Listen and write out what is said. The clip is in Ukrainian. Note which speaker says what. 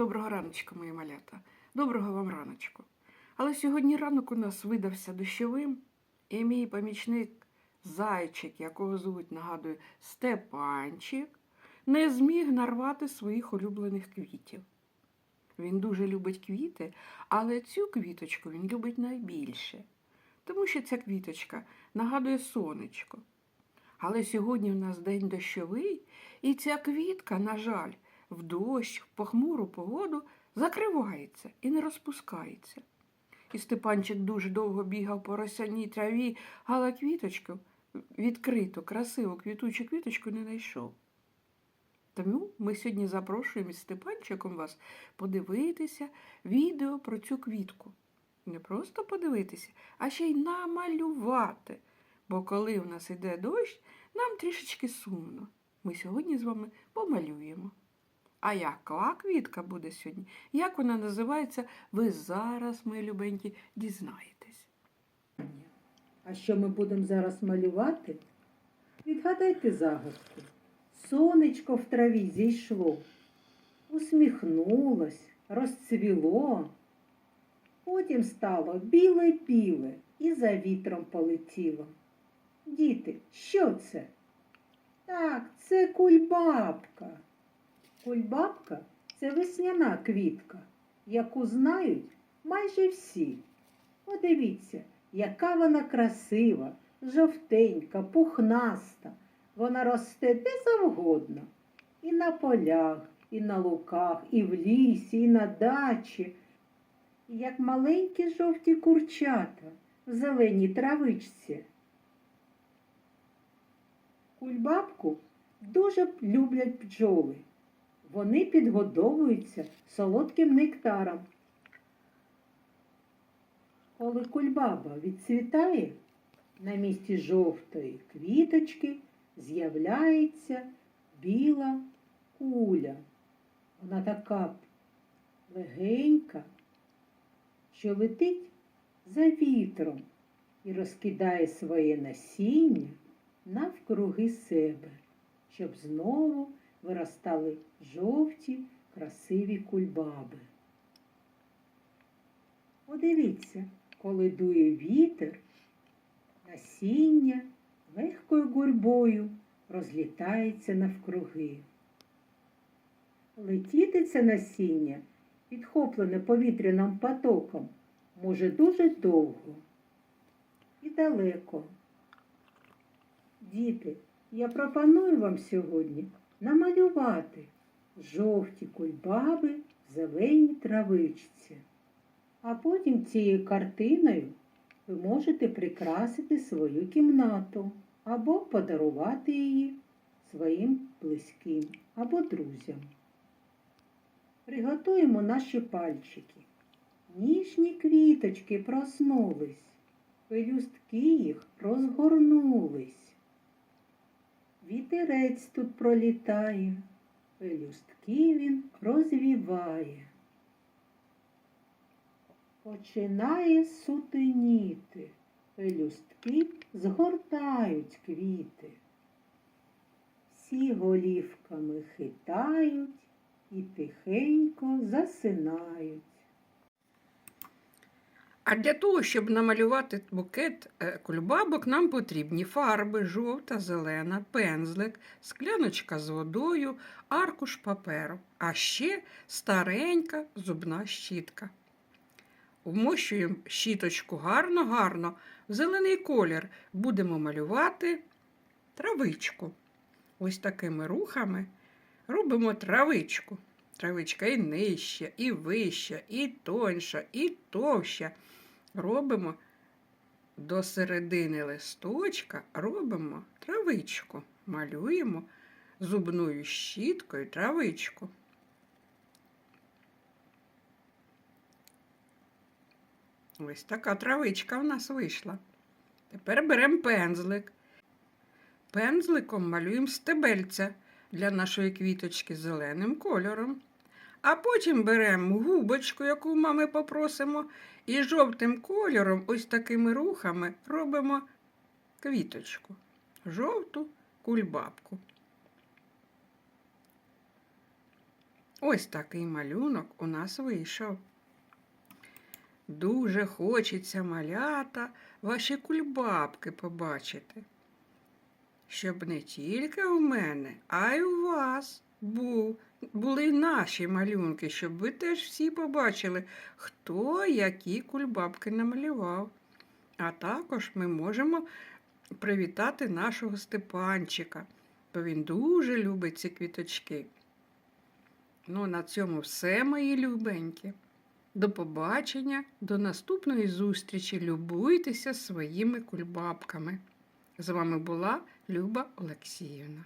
Speaker 1: Доброго раночку, мої малята. Доброго вам раночку. Але сьогодні ранок у нас видався дощовим, і мій помічник зайчик, якого звуть, нагадую, Степанчик, не зміг нарвати своїх улюблених квітів. Він дуже любить квіти, але цю квіточку він любить найбільше, тому що ця квіточка нагадує сонечко. Але сьогодні в нас день дощовий, і ця квітка, на жаль, в дощ, в похмуру погоду закривається і не розпускається. І Степанчик дуже довго бігав по росяній траві, але квіточку відкриту, красиву квітучу квіточку не знайшов. Тому ми сьогодні запрошуємо із Степанчиком вас подивитися відео про цю квітку. Не просто подивитися, а ще й намалювати. Бо коли в нас йде дощ, нам трішечки сумно. Ми сьогодні з вами помалюємо. А яка квітка буде сьогодні? Як вона називається, ви зараз, мої любенькі, дізнаєтесь.
Speaker 2: А що ми будемо зараз малювати? Відгадайте загадку. Сонечко в траві зійшло, усміхнулось, розцвіло. Потім стало біле-біле і за вітром полетіло. Діти, що це? Так, це кульбабка. Кульбабка це весняна квітка, яку знають майже всі. Подивіться, яка вона красива, жовтенька, пухнаста. Вона росте де завгодно. І на полях, і на луках, і в лісі, і на дачі. Як маленькі жовті курчата в зеленій травичці. Кульбабку дуже люблять бджоли. Вони підгодовуються солодким нектаром. Коли кульбаба відцвітає, на місці жовтої квіточки з'являється біла куля. Вона така легенька, що летить за вітром і розкидає своє насіння навкруги себе, щоб знову виростали жовті красиві кульбаби. Подивіться, коли дує вітер, насіння легкою гурьбою розлітається навкруги. Летіти це насіння, підхоплене повітряним потоком, може дуже довго і далеко. Діти, я пропоную вам сьогодні намалювати жовті кульбаби в зеленій травичці. А потім цією картиною ви можете прикрасити свою кімнату або подарувати її своїм близьким або друзям. Приготуємо наші пальчики. Ніжні квіточки проснулись, пелюстки їх розгорнулись. Вітерець тут пролітає, пелюстки він розвіває. Починає сутеніти, пелюстки згортають квіти. Всі голівками хитають і тихенько засинають.
Speaker 1: А для того, щоб намалювати букет е, кульбабок, нам потрібні фарби жовта, зелена, пензлик, скляночка з водою, аркуш паперу, а ще старенька зубна щітка. Вмощуємо щіточку гарно-гарно, в зелений колір будемо малювати травичку. Ось такими рухами робимо травичку. Травичка і нижча, і вища, і тоньша, і товща. Робимо до середини листочка, робимо травичку. Малюємо зубною щіткою травичку. Ось така травичка в нас вийшла. Тепер беремо пензлик. Пензликом малюємо стебельця для нашої квіточки зеленим кольором. А потім беремо губочку, яку мами попросимо, і жовтим кольором, ось такими рухами, робимо квіточку. Жовту кульбабку. Ось такий малюнок у нас вийшов. Дуже хочеться малята ваші кульбабки побачити. Щоб не тільки у мене, а й у вас був, були наші малюнки, щоб ви теж всі побачили, хто які кульбабки намалював. А також ми можемо привітати нашого Степанчика, бо він дуже любить ці квіточки. Ну, на цьому все, мої любенькі. До побачення, до наступної зустрічі. Любуйтеся своїми кульбабками. З вами була Люба Олексіївна.